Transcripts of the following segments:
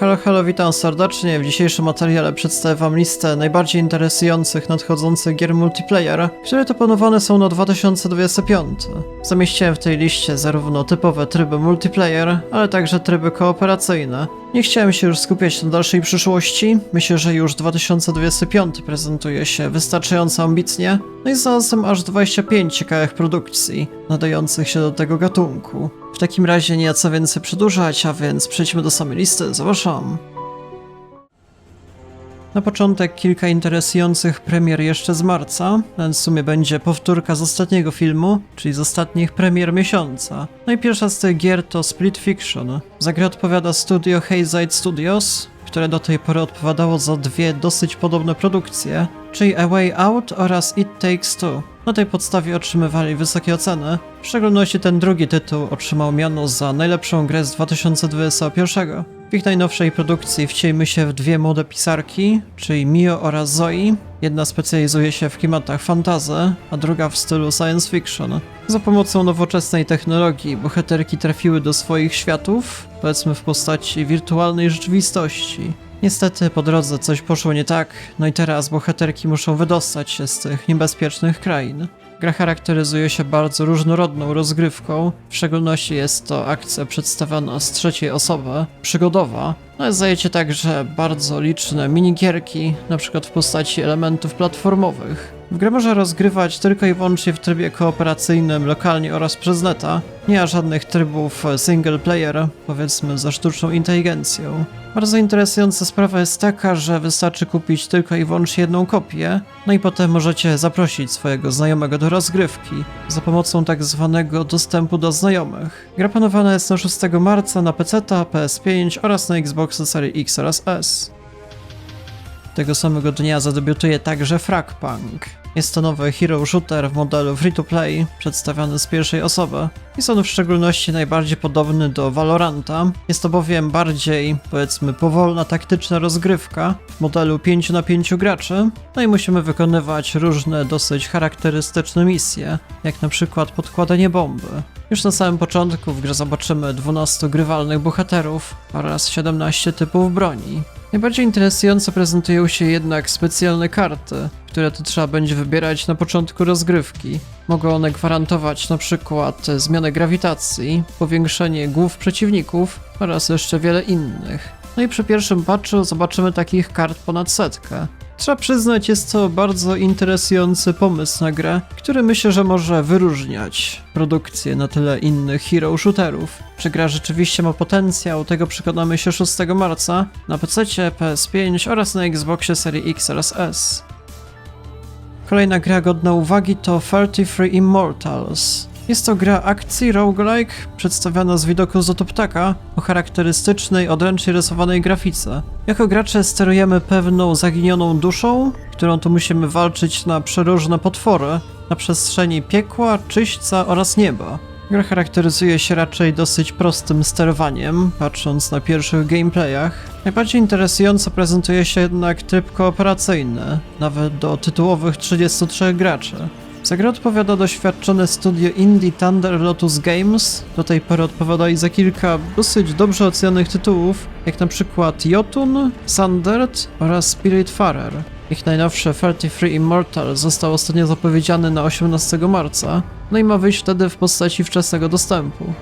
Halo, halo, witam serdecznie. W dzisiejszym materiale przedstawię wam listę najbardziej interesujących nadchodzących gier multiplayer, które to planowane są na 2025. Zamieściłem w tej liście zarówno typowe tryby multiplayer, ale także tryby kooperacyjne. Nie chciałem się już skupiać na dalszej przyszłości. Myślę, że już 2025 prezentuje się wystarczająco ambitnie. No i znalazłem aż 25 ciekawych produkcji nadających się do tego gatunku. W takim razie nie co więcej przedłużać, a więc przejdźmy do samej listy. Zapraszam. Na początek kilka interesujących premier jeszcze z marca, ten w sumie będzie powtórka z ostatniego filmu, czyli z ostatnich premier miesiąca. No i pierwsza z tych gier to Split Fiction. Za grę odpowiada studio Hazide Studios, które do tej pory odpowiadało za dwie dosyć podobne produkcje, czyli A Way Out oraz It Takes Two. Na tej podstawie otrzymywali wysokie oceny. W szczególności ten drugi tytuł otrzymał miano za najlepszą grę z 2021. Ich najnowszej produkcji wcielimy się w dwie młode pisarki, czyli Mio oraz Zoe. Jedna specjalizuje się w klimatach fantazy, a druga w stylu science fiction. Za pomocą nowoczesnej technologii bohaterki trafiły do swoich światów, powiedzmy w postaci wirtualnej rzeczywistości. Niestety po drodze coś poszło nie tak, no i teraz bohaterki muszą wydostać się z tych niebezpiecznych krain. Gra charakteryzuje się bardzo różnorodną rozgrywką, w szczególności jest to akcja przedstawiona z trzeciej osoby, przygodowa, no ale zajęcie także bardzo liczne minigierki, na przykład w postaci elementów platformowych. W grę można rozgrywać tylko i wyłącznie w trybie kooperacyjnym, lokalnie oraz przez neta. Nie ma żadnych trybów single player, powiedzmy za sztuczną inteligencją. Bardzo interesująca sprawa jest taka, że wystarczy kupić tylko i wyłącznie jedną kopię, no i potem możecie zaprosić swojego znajomego do rozgrywki za pomocą tak zwanego dostępu do znajomych. Gra planowana jest na 6 marca na PC, PS5 oraz na Xbox Series X oraz S. Tego samego dnia zadebiutuje także Fragpunk. Jest to nowy hero shooter w modelu free-to-play, przedstawiany z pierwszej osoby. Jest on w szczególności najbardziej podobny do Valoranta. Jest to bowiem bardziej, powiedzmy, powolna taktyczna rozgrywka w modelu 5 na 5 graczy. No i musimy wykonywać różne dosyć charakterystyczne misje, jak na przykład podkładanie bomby. Już na samym początku w grze zobaczymy 12 grywalnych bohaterów oraz 17 typów broni. Najbardziej interesująco prezentują się jednak specjalne karty, które to trzeba będzie wybierać na początku rozgrywki. Mogą one gwarantować na przykład zmianę grawitacji, powiększenie głów przeciwników oraz jeszcze wiele innych. No i przy pierwszym patchu zobaczymy takich kart ponad setkę. Trzeba przyznać, jest to bardzo interesujący pomysł na grę, który myślę, że może wyróżniać produkcję na tyle innych hero shooterów. Czy gra rzeczywiście ma potencjał, tego przekonamy się 6 marca na PC, PS5 oraz na Xboxie Series X oraz S. Kolejna gra godna uwagi to 33 Immortals. Jest to gra akcji roguelike przedstawiana z widoku z ptaka o charakterystycznej, odręcznie rysowanej grafice. Jako gracze sterujemy pewną zaginioną duszą, którą tu musimy walczyć na przeróżne potwory na przestrzeni piekła, czyśćca oraz nieba. Gra charakteryzuje się raczej dosyć prostym sterowaniem, patrząc na pierwszych gameplayach. Najbardziej interesująco prezentuje się jednak tryb kooperacyjny, nawet do tytułowych 33 graczy. Za grę odpowiada doświadczone studio indie Thunder Lotus Games. Do tej pory odpowiadali za kilka dosyć dobrze ocenionych tytułów, jak na przykład Jotun, Sandert oraz Spiritfarer. Ich najnowsze 33 Immortal został ostatnio zapowiedziany na 18 marca, no i ma wyjść wtedy w postaci wczesnego dostępu.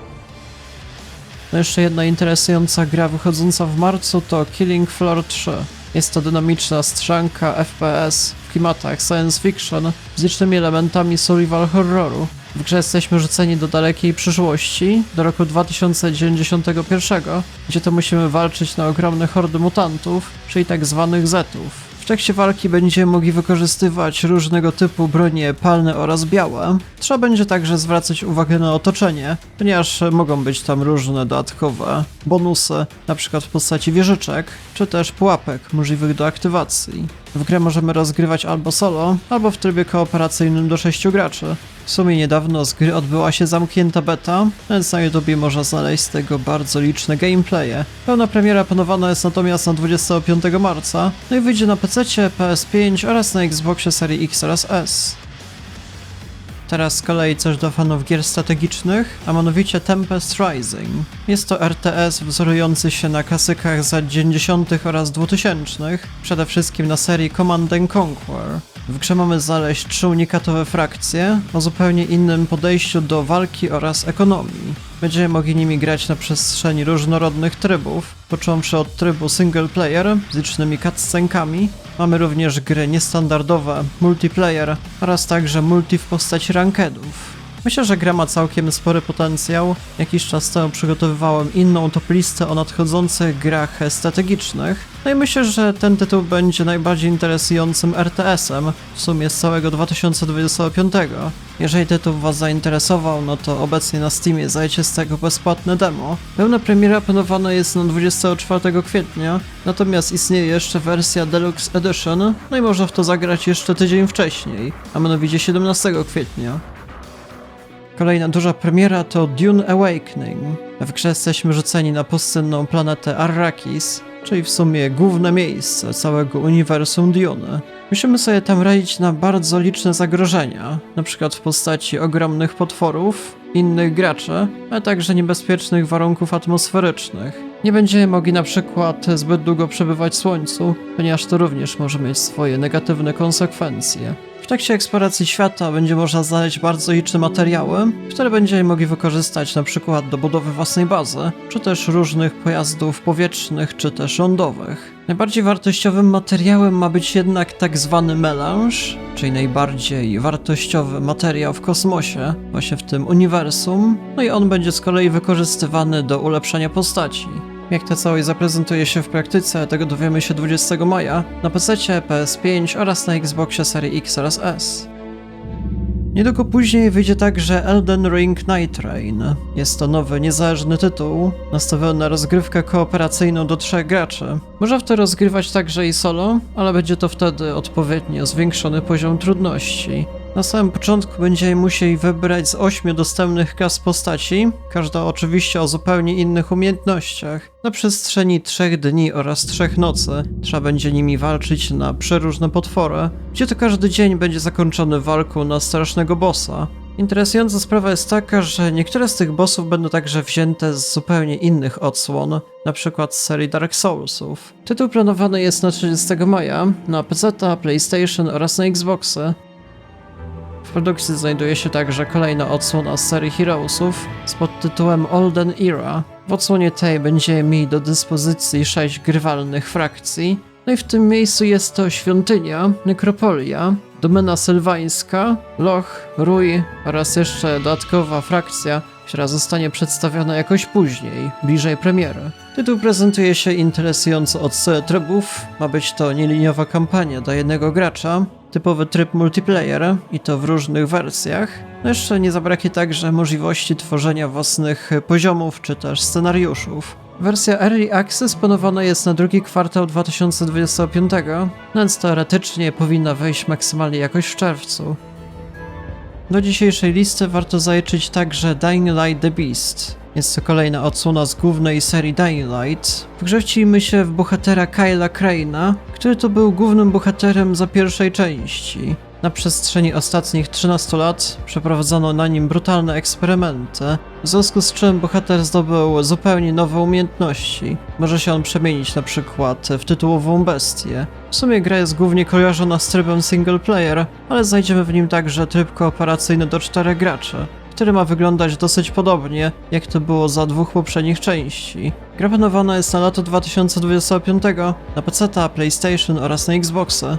No jeszcze jedna interesująca gra wychodząca w marcu to Killing Floor 3. Jest to dynamiczna strzanka FPS klimatach science fiction z licznymi elementami survival horroru. W grze jesteśmy rzuceni do dalekiej przyszłości, do roku 2091, gdzie to musimy walczyć na ogromne hordy mutantów, czyli tak zwanych Zetów. W trakcie walki będziemy mogli wykorzystywać różnego typu bronie palne oraz białe. Trzeba będzie także zwracać uwagę na otoczenie, ponieważ mogą być tam różne dodatkowe bonusy, np. w postaci wieżyczek, czy też pułapek możliwych do aktywacji. W grę możemy rozgrywać albo solo, albo w trybie kooperacyjnym do 6 graczy. W sumie niedawno z gry odbyła się zamknięta beta, więc na YouTubie można znaleźć z tego bardzo liczne gameplaye. Pełna premiera planowana jest natomiast na 25 marca, no i wyjdzie na PC, PS5 oraz na Xboxie serii X oraz S. Teraz z kolei coś do fanów gier strategicznych, a mianowicie Tempest Rising. Jest to RTS wzorujący się na klasykach z lat 90. oraz 2000, przede wszystkim na serii Command and Conquer. W grze mamy znaleźć trzy unikatowe frakcje o zupełnie innym podejściu do walki oraz ekonomii. Będziemy mogli nimi grać na przestrzeni różnorodnych trybów, począwszy od trybu single player z licznymi cutscenkami. Mamy również gry niestandardowe, multiplayer oraz także multi w postaci rankedów. Myślę, że gra ma całkiem spory potencjał. Jakiś czas temu przygotowywałem inną top listę o nadchodzących grach strategicznych. No i myślę, że ten tytuł będzie najbardziej interesującym RTS-em w sumie z całego 2025. Jeżeli tytuł Was zainteresował, no to obecnie na Steamie zajdzie z tego bezpłatne demo. Pełna premiera planowana jest na 24 kwietnia, natomiast istnieje jeszcze wersja Deluxe Edition, no i można w to zagrać jeszcze tydzień wcześniej, a mianowicie 17 kwietnia. Kolejna duża premiera to Dune Awakening. W grze jesteśmy rzuceni na pustynną planetę Arrakis, czyli w sumie główne miejsce całego uniwersum Dune. Musimy sobie tam radzić na bardzo liczne zagrożenia, przykład w postaci ogromnych potworów, innych graczy, a także niebezpiecznych warunków atmosferycznych. Nie będziemy mogli na przykład zbyt długo przebywać w słońcu, ponieważ to również może mieć swoje negatywne konsekwencje. W trakcie eksploracji świata będzie można znaleźć bardzo liczne materiały, które będziemy mogli wykorzystać przykład do budowy własnej bazy, czy też różnych pojazdów powietrznych, czy też lądowych. Najbardziej wartościowym materiałem ma być jednak tak zwany melange, czyli najbardziej wartościowy materiał w kosmosie, właśnie w tym uniwersum, no i on będzie z kolei wykorzystywany do ulepszania postaci. Jak to całość zaprezentuje się w praktyce, tego dowiemy się 20 maja na PC, PS5 oraz na Xboxie serii X oraz S. Niedługo później wyjdzie także Elden Ring Night Rain. Jest to nowy, niezależny tytuł, nastawiony na rozgrywkę kooperacyjną do trzech graczy. Można w to rozgrywać także i solo, ale będzie to wtedy odpowiednio zwiększony poziom trudności. Na samym początku będziemy musieli wybrać z ośmiu dostępnych klas postaci, każda oczywiście o zupełnie innych umiejętnościach. Na przestrzeni trzech dni oraz trzech nocy trzeba będzie nimi walczyć na przeróżne potwory, gdzie to każdy dzień będzie zakończony walką na strasznego bossa. Interesująca sprawa jest taka, że niektóre z tych bossów będą także wzięte z zupełnie innych odsłon, przykład z serii Dark Soulsów. Tytuł planowany jest na 30 maja na PC, PlayStation oraz na Xboxy. Produkcji znajduje się także kolejna odsłona serii Heroesów z podtytułem Olden Era. W odsłonie tej będziemy mieli do dyspozycji sześć grywalnych frakcji. No i w tym miejscu jest to świątynia, nekropolia, domena sylwańska, loch, rój oraz jeszcze dodatkowa frakcja, która zostanie przedstawiona jakoś później, bliżej premiery. Tytuł prezentuje się interesująco od trybów. Ma być to nieliniowa kampania dla jednego gracza, typowy tryb multiplayer i to w różnych wersjach. No jeszcze nie zabraknie także możliwości tworzenia własnych poziomów czy też scenariuszów. Wersja Early Access planowana jest na drugi kwartał 2025, więc teoretycznie powinna wyjść maksymalnie jakoś w czerwcu. Do dzisiejszej listy warto zaliczyć także Dying Light The Beast. Jest to kolejna odsłona z głównej serii Dying Light. Wgrzecimy się w bohatera Kyla Crane'a, który to był głównym bohaterem za pierwszej części. Na przestrzeni ostatnich 13 lat przeprowadzono na nim brutalne eksperymenty, w związku z czym bohater zdobył zupełnie nowe umiejętności. Może się on przemienić na przykład w tytułową bestię. W sumie gra jest głównie kojarzona z trybem single player, ale znajdziemy w nim także tryb kooperacyjny do czterech graczy który ma wyglądać dosyć podobnie, jak to było za dwóch poprzednich części. Gra planowana jest na lato 2025 na PC, PlayStation oraz na Xboxy.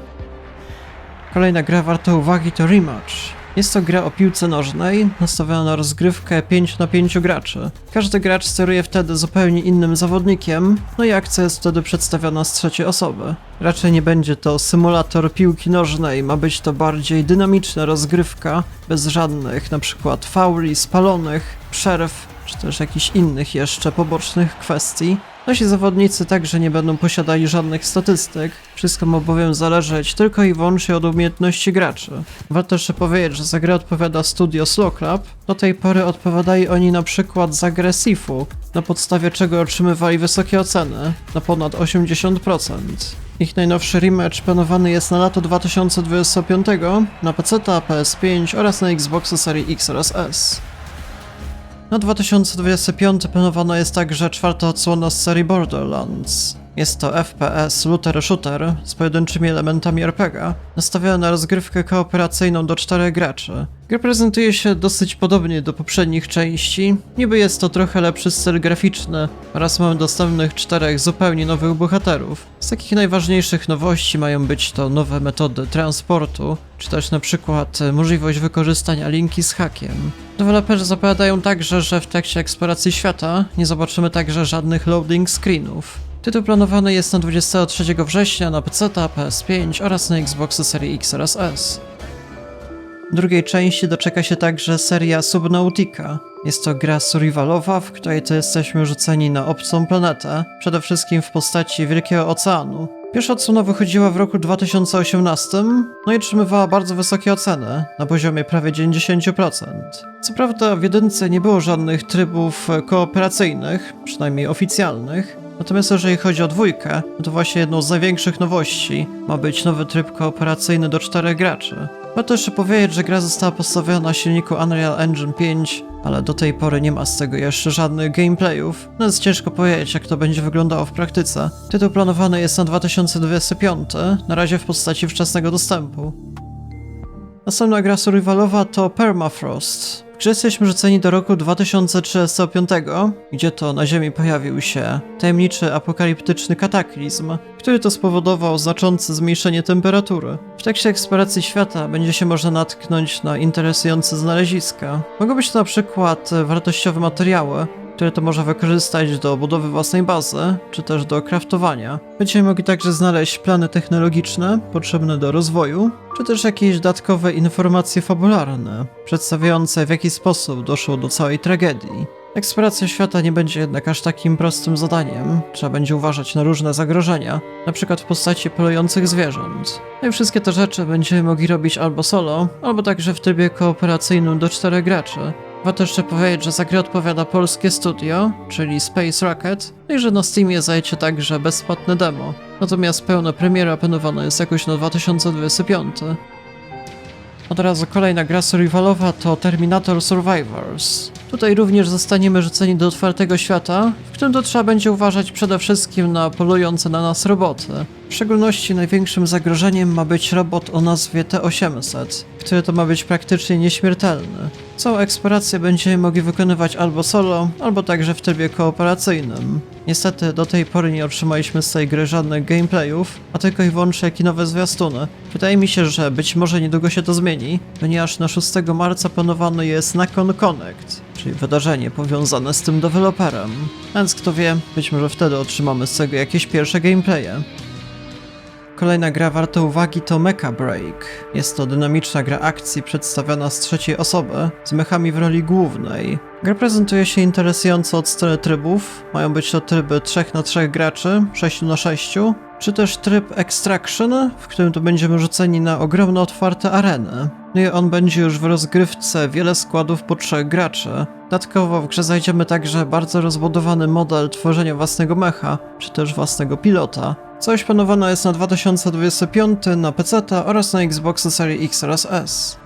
Kolejna gra warta uwagi to Rematch. Jest to gra o piłce nożnej, nastawiona na rozgrywkę 5 na 5 graczy. Każdy gracz steruje wtedy zupełnie innym zawodnikiem, no i akcja jest wtedy przedstawiona z trzeciej osoby. Raczej nie będzie to symulator piłki nożnej, ma być to bardziej dynamiczna rozgrywka, bez żadnych przykład fauli, spalonych, przerw, czy też jakichś innych jeszcze pobocznych kwestii. Nasi zawodnicy także nie będą posiadali żadnych statystyk, wszystko ma bowiem zależeć tylko i wyłącznie od umiejętności graczy. Warto jeszcze powiedzieć, że za grę odpowiada studio Slow Club. Do tej pory odpowiadali oni na przykład za grę Sifu, na podstawie czego otrzymywali wysokie oceny, na ponad 80%. Ich najnowszy rematch planowany jest na lato 2025 na PC, PS5 oraz na Xboxa Series X oraz S. Na 2025 planowana jest także czwarta odsłona z serii Borderlands. Jest to FPS looter shooter z pojedynczymi elementami RPG, nastawiony na rozgrywkę kooperacyjną do czterech graczy. Gra prezentuje się dosyć podobnie do poprzednich części, niby jest to trochę lepszy styl graficzny oraz mamy dostępnych czterech zupełnie nowych bohaterów. Z takich najważniejszych nowości mają być to nowe metody transportu, czy też na przykład możliwość wykorzystania linki z hakiem. Deweloperzy zapowiadają także, że w trakcie eksploracji świata nie zobaczymy także żadnych loading screenów. Tytuł planowany jest na 23 września na PC, PS5 oraz na Xbox Series X oraz S. Drugiej części doczeka się także seria Subnautica. Jest to gra survivalowa, w której to jesteśmy rzuceni na obcą planetę, przede wszystkim w postaci Wielkiego Oceanu. Pierwsza odsłona wychodziła w roku 2018, no i otrzymywała bardzo wysokie oceny, na poziomie prawie 90%. Co prawda w jedynce nie było żadnych trybów kooperacyjnych, przynajmniej oficjalnych, Natomiast jeżeli chodzi o dwójkę, to właśnie jedną z największych nowości ma być nowy tryb kooperacyjny do czterech graczy. Warto jeszcze powiedzieć, że gra została postawiona na silniku Unreal Engine 5, ale do tej pory nie ma z tego jeszcze żadnych gameplayów, no więc ciężko powiedzieć jak to będzie wyglądało w praktyce. Tytuł planowany jest na 2025, na razie w postaci wczesnego dostępu. Następna gra survivalowa to Permafrost. W jesteśmy rzuceni do roku 2035, gdzie to na Ziemi pojawił się tajemniczy apokaliptyczny kataklizm, który to spowodował znaczące zmniejszenie temperatury. W trakcie eksploracji świata będzie się można natknąć na interesujące znaleziska. Mogą być to na przykład wartościowe materiały, które to można wykorzystać do budowy własnej bazy, czy też do craftowania. Będziemy mogli także znaleźć plany technologiczne potrzebne do rozwoju, czy też jakieś dodatkowe informacje fabularne, przedstawiające w jaki sposób doszło do całej tragedii. Eksploracja świata nie będzie jednak aż takim prostym zadaniem. Trzeba będzie uważać na różne zagrożenia, przykład w postaci polujących zwierząt. No i wszystkie te rzeczy będziemy mogli robić albo solo, albo także w trybie kooperacyjnym do czterech graczy. Warto jeszcze powiedzieć, że za grę odpowiada polskie studio, czyli Space Rocket, no i że na Steamie zajecie także bezpłatne demo. Natomiast pełna premiera planowana jest jakoś na 2025. Od razu kolejna gra survivalowa to Terminator Survivors. Tutaj również zostaniemy rzuceni do otwartego świata, w którym to trzeba będzie uważać przede wszystkim na polujące na nas roboty. W szczególności największym zagrożeniem ma być robot o nazwie T-800, który to ma być praktycznie nieśmiertelny. Całą eksplorację będziemy mogli wykonywać albo solo, albo także w trybie kooperacyjnym. Niestety do tej pory nie otrzymaliśmy z tej gry żadnych gameplayów, a tylko i wyłącznie kinowe zwiastuny. Wydaje mi się, że być może niedługo się to zmieni, ponieważ na 6 marca planowany jest Nakon Connect, czyli wydarzenie powiązane z tym deweloperem. Więc kto wie, być może wtedy otrzymamy z tego jakieś pierwsze gameplaye. Kolejna gra warta uwagi to Mecha Break. Jest to dynamiczna gra akcji przedstawiona z trzeciej osoby, z mechami w roli głównej. Gra prezentuje się interesująco od strony trybów. Mają być to tryby 3 na 3 graczy, 6 na 6, czy też tryb Extraction, w którym to będziemy rzuceni na ogromne otwarte areny. No i on będzie już w rozgrywce wiele składów po trzech graczy. Dodatkowo w grze znajdziemy także bardzo rozbudowany model tworzenia własnego mecha, czy też własnego pilota. Coś planowane jest na 2025 na PC oraz na Xbox Series X oraz S.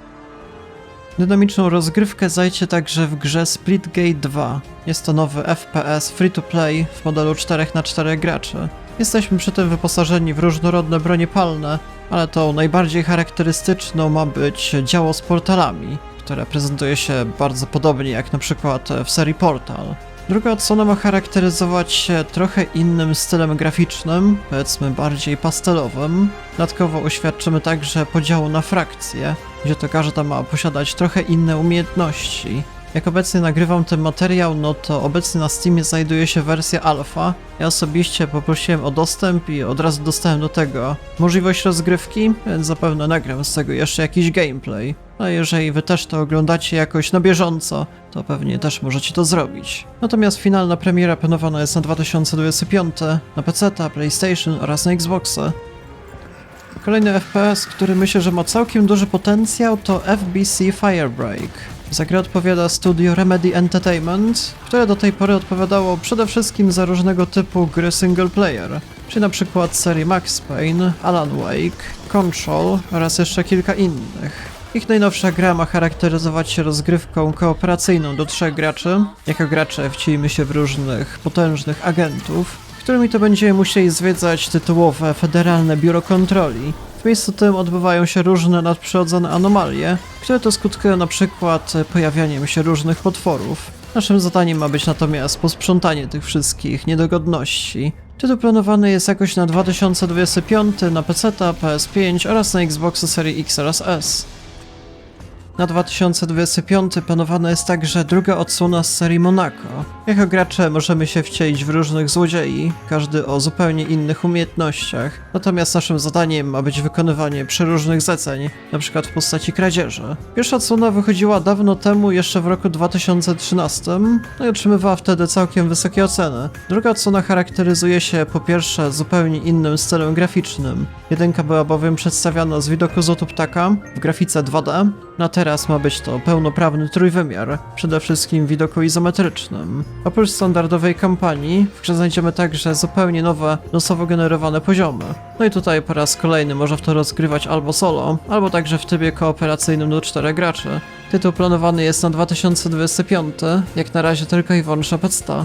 Dynamiczną rozgrywkę znajdzie także w grze Splitgate 2. Jest to nowy FPS free-to-play w modelu 4 na 4 graczy. Jesteśmy przy tym wyposażeni w różnorodne bronie palne, ale tą najbardziej charakterystyczną ma być działo z portalami, które prezentuje się bardzo podobnie jak na przykład w serii Portal. Druga odsłona ma charakteryzować się trochę innym stylem graficznym, powiedzmy bardziej pastelowym. Dodatkowo uświadczymy także podziału na frakcje, gdzie to każda ma posiadać trochę inne umiejętności. Jak obecnie nagrywam ten materiał, no to obecnie na Steamie znajduje się wersja alfa. Ja osobiście poprosiłem o dostęp i od razu dostałem do tego możliwość rozgrywki, więc zapewne nagram z tego jeszcze jakiś gameplay. A jeżeli wy też to oglądacie jakoś na bieżąco, to pewnie też możecie to zrobić. Natomiast finalna premiera planowana jest na 2025 na PC, PlayStation oraz na Xboxa. Kolejny FPS, który myślę, że ma całkiem duży potencjał, to FBC Firebreak. Za grę odpowiada studio Remedy Entertainment, które do tej pory odpowiadało przede wszystkim za różnego typu gry single player, czyli na przykład serii Max Payne, Alan Wake, Control oraz jeszcze kilka innych. Ich najnowsza gra ma charakteryzować się rozgrywką kooperacyjną do trzech graczy. Jako gracze wcielimy się w różnych potężnych agentów, którymi to będziemy musieli zwiedzać tytułowe Federalne Biuro Kontroli. W miejscu tym odbywają się różne nadprzyrodzone anomalie, które to skutkują na przykład pojawianiem się różnych potworów. Naszym zadaniem ma być natomiast posprzątanie tych wszystkich niedogodności. Tytuł planowany jest jakoś na 2025 na PC, PS5 oraz na Xboxa Series X oraz S. Na 2025 planowana jest także druga odsłona z serii Monaco. Jako gracze możemy się wcielić w różnych złodziei, każdy o zupełnie innych umiejętnościach. Natomiast naszym zadaniem ma być wykonywanie przeróżnych zleceń, np. w postaci kradzieży. Pierwsza odsłona wychodziła dawno temu, jeszcze w roku 2013, no i otrzymywała wtedy całkiem wysokie oceny. Druga odsłona charakteryzuje się po pierwsze zupełnie innym stylem graficznym. Jedynka była bowiem przedstawiana z widoku z lotu ptaka w grafice 2D, na teraz ma być to pełnoprawny trójwymiar, przede wszystkim w widoku izometrycznym. Oprócz standardowej kampanii, w grze znajdziemy także zupełnie nowe, losowo generowane poziomy. No i tutaj po raz kolejny można w to rozgrywać albo solo, albo także w trybie kooperacyjnym do czterech graczy. Tytuł planowany jest na 2025, jak na razie tylko i wyłącznie PC.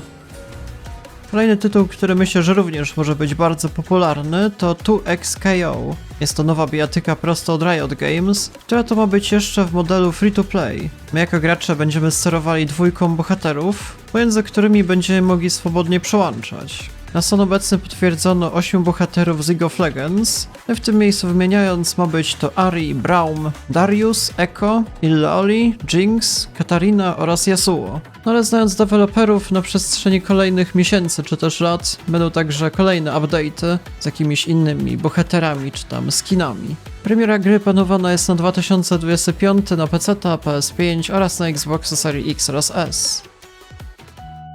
Kolejny tytuł, który myślę, że również może być bardzo popularny, to 2XKO. Jest to nowa bijatyka prosto od Riot Games, która to ma być jeszcze w modelu free-to-play. My jako gracze będziemy sterowali dwójką bohaterów, pomiędzy którymi będziemy mogli swobodnie przełączać. Na stan obecny potwierdzono 8 bohaterów z League of Legends, w tym miejscu wymieniając ma być to Ari, Braum, Darius, Echo, Illaoli, Jinx, Katarina oraz Yasuo. No ale znając deweloperów, na przestrzeni kolejnych miesięcy czy też lat będą także kolejne update'y z jakimiś innymi bohaterami czy tam skinami. Premiera gry planowana jest na 2025 na PC, PS5 oraz na Xbox Series X oraz S.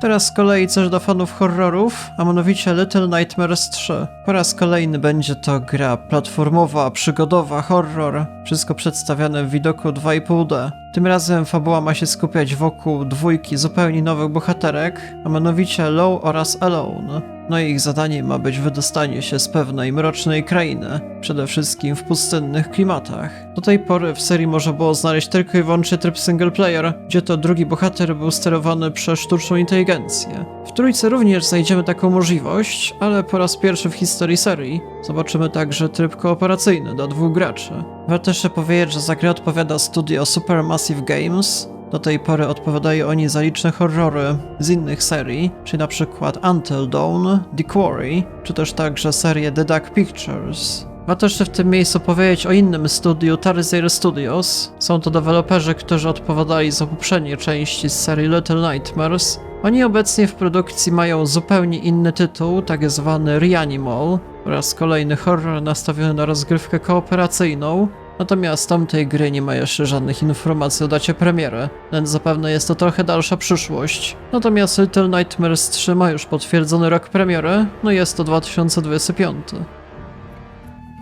Teraz z kolei coś do fanów horrorów, a mianowicie Little Nightmares 3. Po raz kolejny będzie to gra platformowa, przygodowa, horror, wszystko przedstawiane w widoku 2,5D. Tym razem fabuła ma się skupiać wokół dwójki zupełnie nowych bohaterek, a mianowicie Low oraz Alone. No i ich zadaniem ma być wydostanie się z pewnej mrocznej krainy, przede wszystkim w pustynnych klimatach. Do tej pory w serii można było znaleźć tylko i wyłącznie tryb single player, gdzie to drugi bohater był sterowany przez sztuczną inteligencję. W trójce również znajdziemy taką możliwość, ale po raz pierwszy w historii serii zobaczymy także tryb kooperacyjny do dwóch graczy. Warto jeszcze powiedzieć, że za grę odpowiada studio Supermassive Games, do tej pory odpowiadają oni za liczne horrory z innych serii, czyli na przykład Until Dawn, The Quarry, czy też także serię The Dark Pictures. Warto jeszcze w tym miejscu powiedzieć o innym studiu, Tarsier Studios. Są to deweloperzy, którzy odpowiadali za poprzednie części z serii Little Nightmares. Oni obecnie w produkcji mają zupełnie inny tytuł, tak zwany Reanimal, oraz kolejny horror nastawiony na rozgrywkę kooperacyjną, Natomiast tamtej gry nie ma jeszcze żadnych informacji o dacie premiery, więc zapewne jest to trochę dalsza przyszłość. Natomiast Little Nightmares 3 ma już potwierdzony rok premiery, no jest to 2025.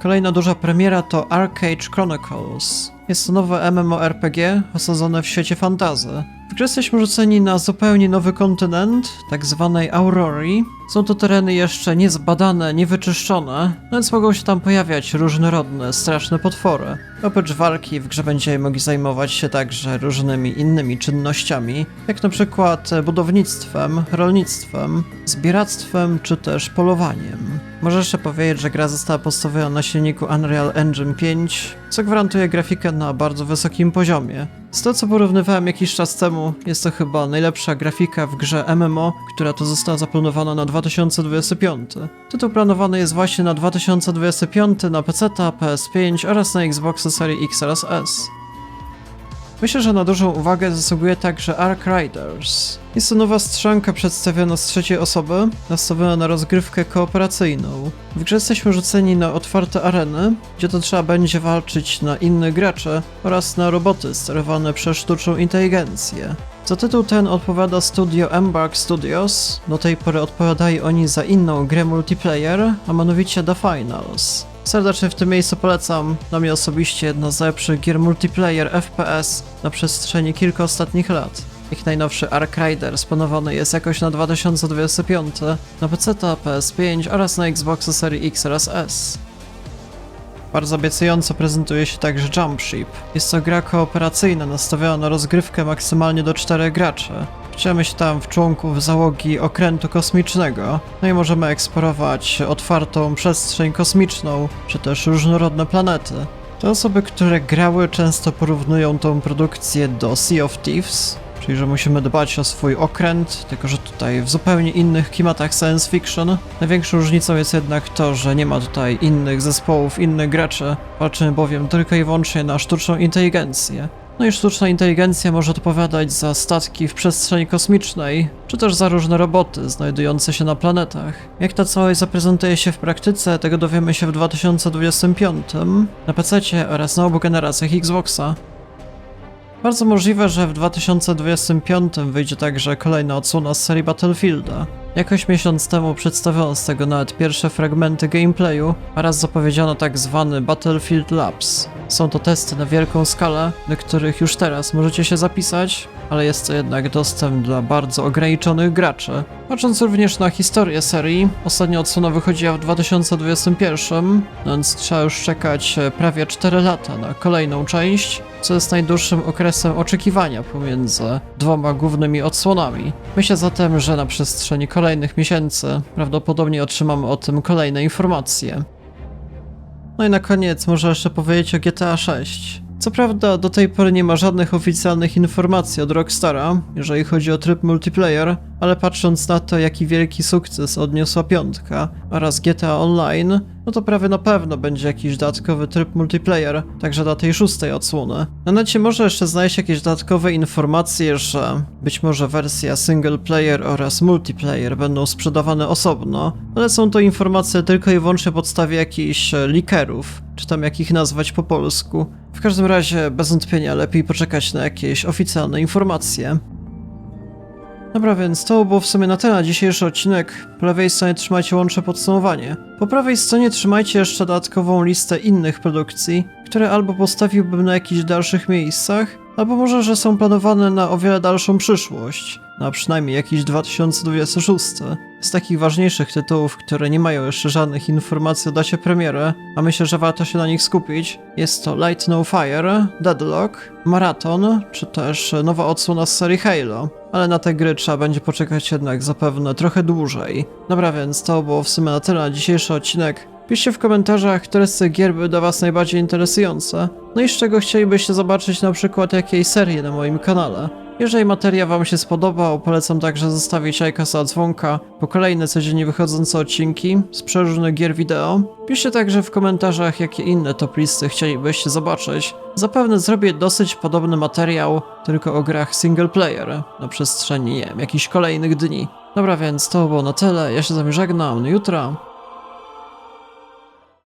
Kolejna duża premiera to Arcade Chronicles. Jest to nowe MMORPG osadzone w świecie fantazy. W grze jesteśmy rzuceni na zupełnie nowy kontynent, tak zwanej Aurorii. Są to tereny jeszcze niezbadane, niewyczyszczone, więc mogą się tam pojawiać różnorodne, straszne potwory. Oprócz walki w grze będziemy mogli zajmować się także różnymi innymi czynnościami, jak na przykład budownictwem, rolnictwem, zbieractwem czy też polowaniem. Może jeszcze powiedzieć, że gra została postawiona na silniku Unreal Engine 5, co gwarantuje grafikę na bardzo wysokim poziomie. Z to co porównywałem jakiś czas temu, jest to chyba najlepsza grafika w grze MMO, która to została zaplanowana na 2025. Tytuł planowany jest właśnie na 2025 na PC, PS5 oraz na Xbox Series X oraz S. Myślę, że na dużą uwagę zasługuje także Ark Riders. Jest to nowa strzelanka przedstawiona z trzeciej osoby, nastawiona na rozgrywkę kooperacyjną. W grze jesteśmy rzuceni na otwarte areny, gdzie to trzeba będzie walczyć na innych graczy oraz na roboty sterowane przez sztuczną inteligencję. Za tytuł ten odpowiada studio Embark Studios. Do tej pory odpowiadali oni za inną grę multiplayer, a mianowicie The Finals. Serdecznie w tym miejscu polecam. Dla mnie osobiście jedna z lepszych gier multiplayer FPS na przestrzeni kilku ostatnich lat. Ich najnowszy Ark Rider splanowany jest jakoś na 2025 na PC, PS5 oraz na Xboxa Series X oraz S. Bardzo obiecująco prezentuje się także Jumpship. Jest to gra kooperacyjna nastawiona na rozgrywkę maksymalnie do 4 graczy. Wcielamy się tam w członków załogi okrętu kosmicznego, no i możemy eksplorować otwartą przestrzeń kosmiczną, czy też różnorodne planety. Te osoby, które grały, często porównują tą produkcję do Sea of Thieves, czyli że musimy dbać o swój okręt, tylko że tutaj w zupełnie innych klimatach science fiction. Największą różnicą jest jednak to, że nie ma tutaj innych zespołów, innych graczy. Walczymy bowiem tylko i wyłącznie na sztuczną inteligencję. No i sztuczna inteligencja może odpowiadać za statki w przestrzeni kosmicznej, czy też za różne roboty znajdujące się na planetach. Jak ta całość zaprezentuje się w praktyce, tego dowiemy się w 2025 na PC oraz na obu generacjach Xboxa. Bardzo możliwe, że w 2025 wyjdzie także kolejna odsłona z serii Battlefielda. Jakoś miesiąc temu przedstawiono z tego nawet pierwsze fragmenty gameplayu oraz zapowiedziano tak zwany Battlefield Labs. Są to testy na wielką skalę, do których już teraz możecie się zapisać, ale jest to jednak dostęp dla bardzo ograniczonych graczy. Patrząc również na historię serii, ostatnia odsłona wychodziła w 2021, więc trzeba już czekać e, prawie 4 lata na kolejną część, co jest najdłuższym okresem oczekiwania pomiędzy dwoma głównymi odsłonami. Myślę zatem, że na przestrzeni kolejnych miesięcy prawdopodobnie otrzymamy o tym kolejne informacje. No i na koniec może jeszcze powiedzieć o GTA 6. Co prawda do tej pory nie ma żadnych oficjalnych informacji od Rockstara, jeżeli chodzi o tryb multiplayer, ale patrząc na to jaki wielki sukces odniosła piątka oraz GTA Online, no to prawie na pewno będzie jakiś dodatkowy tryb multiplayer, także dla tej szóstej odsłony. Na necie może jeszcze znaleźć jakieś dodatkowe informacje, że być może wersja single player oraz multiplayer będą sprzedawane osobno, ale są to informacje tylko i wyłącznie podstawie jakichś e, leakerów, czy tam jak ich nazwać po polsku. W każdym razie, bez wątpienia, lepiej poczekać na jakieś oficjalne informacje. Dobra, więc to było w sumie na tyle na dzisiejszy odcinek. Po lewej stronie trzymajcie łącze podsumowanie. Po prawej stronie trzymajcie jeszcze dodatkową listę innych produkcji, które albo postawiłbym na jakichś dalszych miejscach, albo może, że są planowane na o wiele dalszą przyszłość. Na przynajmniej jakiś 2026. Z takich ważniejszych tytułów, które nie mają jeszcze żadnych informacji o dacie premiery, a myślę, że warto się na nich skupić, jest to Light No Fire, Deadlock, Marathon, czy też nowa odsłona z serii Halo. Ale na te gry trzeba będzie poczekać jednak zapewne trochę dłużej. Dobra, więc to było w sumie na tyle na dzisiejszy odcinek. Piszcie w komentarzach, które z tych gier były dla was najbardziej interesujące. No i z czego chcielibyście zobaczyć na przykład jakiejś serii na moim kanale. Jeżeli materiał wam się spodobał, polecam także zostawić lajka dzwonka po kolejne codziennie wychodzące odcinki z przeróżnych gier wideo. Piszcie także w komentarzach, jakie inne top listy chcielibyście zobaczyć. Zapewne zrobię dosyć podobny materiał, tylko o grach single player na przestrzeni, nie wiem, jakichś kolejnych dni. Dobra, więc to było na tyle. Ja się z wami żegnam. Do jutra.